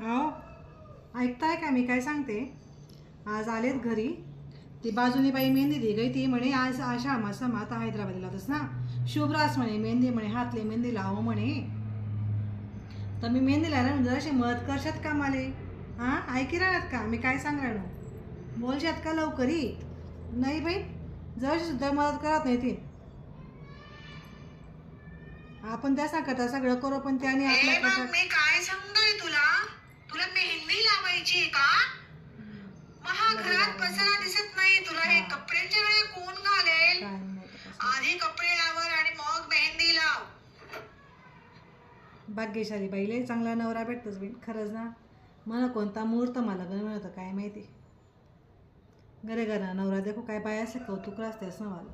अहो ऐकताय का मी? काय सांगते? आज आलेत घरी. ती बाजूनी बाई मेहंदी दे गई. ती म्हणे आज आशा मासा आता हैदराबादला होतस ना? शुभ्रास म्हणे मेहंदी म्हणे हातले मेहंदी लाव म्हणे. तर मी मेहंदी लावला जराशी मदत करशात का माले? हां? ऐकी राहत का? मी काय सांग राहिलो बोलशात का लवकरी नाही बाई जराशी सुद्धा मदत करत नाही ती. आपण त्या करता सगळं करू पण त्याने आपल्या मग करता मी काय सांगतोय तुला तुला मेहंदी लावायची आहे का मग हा घरात पसारा दिसत नाही. तुला हे. कपड्यांच्या वेळेला कोण घालेल. आधी कपडे लावर आणि मग मेहंदी लाव. भाग्यशाली बाईले चांगला नवरा भेटतोच बाई. खरंच ना मला कोणता मुहूर्त मला गण मिळतं काय माहिती? घरे घरा नवरा देखो काय बाय असे कौतुक असतेस ना मला.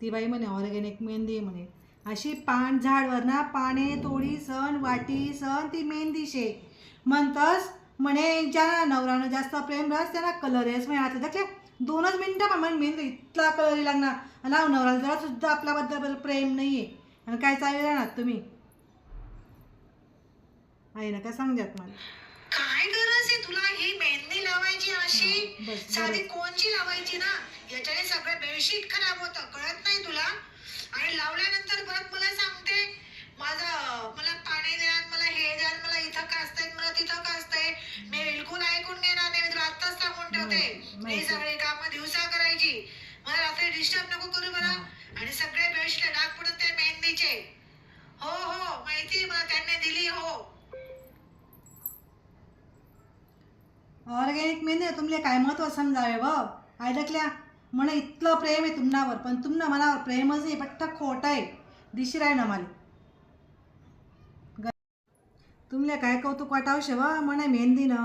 ती बाई म्हणे ऑर्गॅनिक मेहंदी म्हणे. अशी पान झाडवर ना पाने तोडी सण वाटी सण ती मेहंदी शे म्हणतस म्हणे ज्या नवरानं जास्त प्रेम राहत त्यांना कलर येस म्हणे आता देखले दोनच मिनटं पण मेहंदी इतका कलर लागणार. लाव नवराला जरा सुद्धा आपल्याबद्दल प्रेम नाही आहे आणि काय चालू राहणार तुम्ही? आहे ना काय सांगतात मला? काय गरज आहे तुला? ही मेहंदी लावायची अशी? साधी. कोणची लावायची ना? याच्याने सगळं बेडशीट खराब होतं. कळत नाही तुला? आणि लावल्यानंतर परत मला सांगते ठेवते मी. सगळी कामं दिवसा करायची. मला रात्री डिस्टर्ब नको करू मला. आणि सगळे बेडशीट डाग पडत ते मेहंदीचे. हो हो माहिती मला. त्यांनी दिली हो. ऑर्गॅनिक मेहंदी तुमले काय महत्त्व समजावे व ऐकल्या म्हणे इतकं प्रेम आहे तुमनावर पण तुमना मनावर प्रेमच नाही पट्ट खोट आहे. दिशी राय ना मला. तुमले काय कौतुक वाटावशे व म्हणे मेहंदी न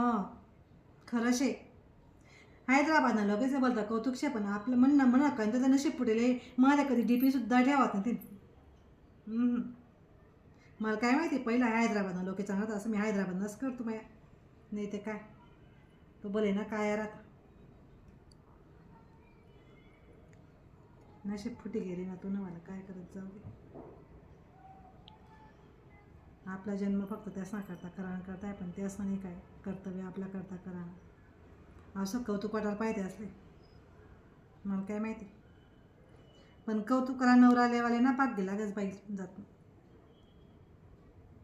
खरं शे हैदराबादनं लगेच बोलता कौतुक पण आपलं म्हणणं म्हणा का त्याचं नशीब फुटेले. मला कधी डी पीसुद्धा ठेवत नाही ते मला काय माहिती पहिला हैदराबादनं लोक चांगलं असं मी हैदराबादनंच करतो माझ्या नाही ते काय? तो बोले ना काय यार आता नशीब फुटी गेली ना तू ना मला काय करत जाऊ दे. आपला जन्म फक्त त्यासना करता करा करता आहे पण त्यासना नाही काय? कर्तव्य आपला करता करा असं कौतुक वाटायला पाहिजे असले. मला काय माहिती. पण कौतुक करा नवरा लेवाले ना पाक गेला गज बाई जात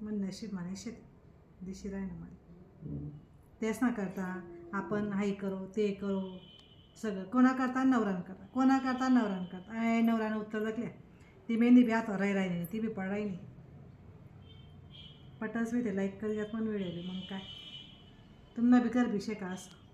मग नशीब म्हणे शेत दिशी राही ना मला तेच ना करता आपण हाय करो ते करो सगळं. कोणा करता? नवरान करता. कोणा करता? नवरान करता. आहे नवरानं उत्तर दाखल्या ती मेहंदी बी आता राही राहिली ती बी पडाई नाही पटस बी ते लाईक करी पण वेळ आली मग काय? तुम्हाला बी कर बी का असं.